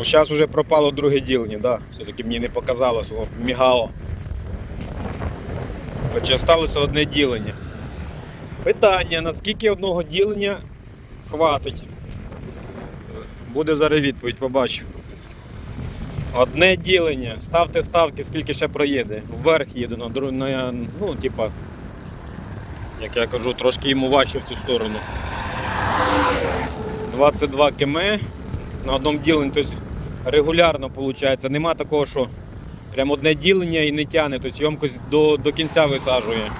Ну, зараз вже пропало друге ділення, да. Все-таки мені не показалось, о, мігало. Хоча сталося одне ділення. Питання, наскільки одного ділення хватить? Буде зараз відповідь, побачу. Одне ділення. Ставте ставки, скільки ще проїде. Вверх їду на, на ну, типа, як я кажу, трошки йому важче в цю сторону. 22 км на одному діленні, тобто регулярно виходить. Нема такого, що прям одне ділення і не тягне, тобто ємкость до, до кінця висаджує.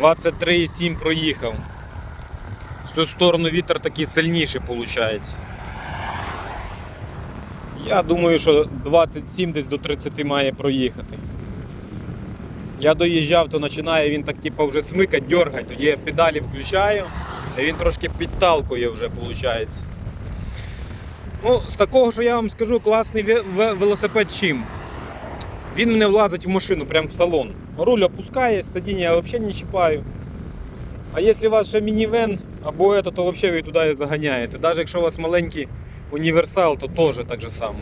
23,7 проїхав. В цю сторону вітер такий сильніший виходить. Я думаю, що 27 десь до 30 має проїхати. Я доїжджав, то починає він так типу, вже смикати, дергати, тоді я педалі включаю, і він трошки підталкує вже, виходить. Ну, з такого, що я вам скажу, класний ве- ве- велосипед чим. Він мене влазить в машину, прямо в салон. Руль опускає, сидіння я взагалі не чіпаю. А якщо у вас ще мінівен або это, то взагалі ви туди і заганяєте. Навіть якщо у вас маленький універсал, то теж так же само.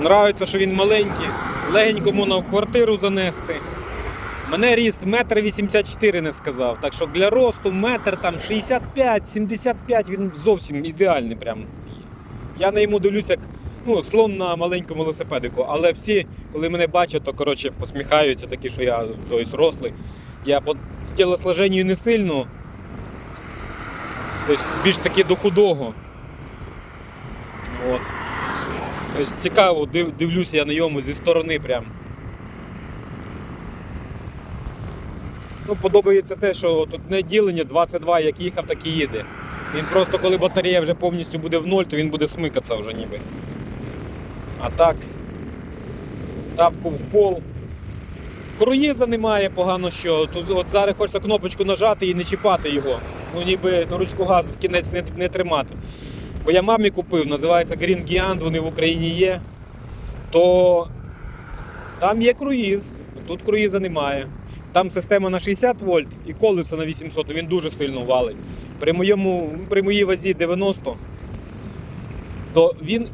Нравиться, що він маленький, легенько можна в квартиру занести. Мене ріст 1,84 м не сказав. Так що для росту метр там 65-75 він зовсім ідеальний. Прям. Я на йому дивлюсь як ну, слон на маленькому велосипедику. Але всі, коли мене бачать, то коротше, посміхаються, такі, що я тобто, рослий. Я по тілосложенню не сильно. Тобто більш таки до худого. От. Тобто цікаво, див, дивлюся я на ньому зі сторони прям. Ну, подобається те, що тут не ділення 22, як їхав, так і їде. Він просто коли батарея вже повністю буде в ноль, то він буде смикатися вже ніби. А так, тапку в пол. Круїза немає погано що. Тут от зараз хочеться кнопочку нажати і не чіпати його. Ну ніби ручку газу в кінець не, не тримати. Бо я мамі купив, називається Green Giant, вони в Україні є. То там є круїз, тут круїза немає. Там система на 60 вольт і колесо на 800, він дуже сильно валить. При, моєму, при моїй вазі 90, то він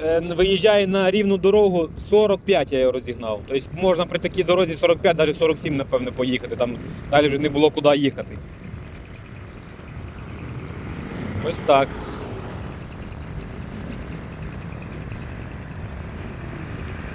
е, виїжджає на рівну дорогу 45 я його розігнав. Тобто можна при такій дорозі 45, навіть 47, напевно, поїхати. Там далі вже не було куди їхати. Ось так.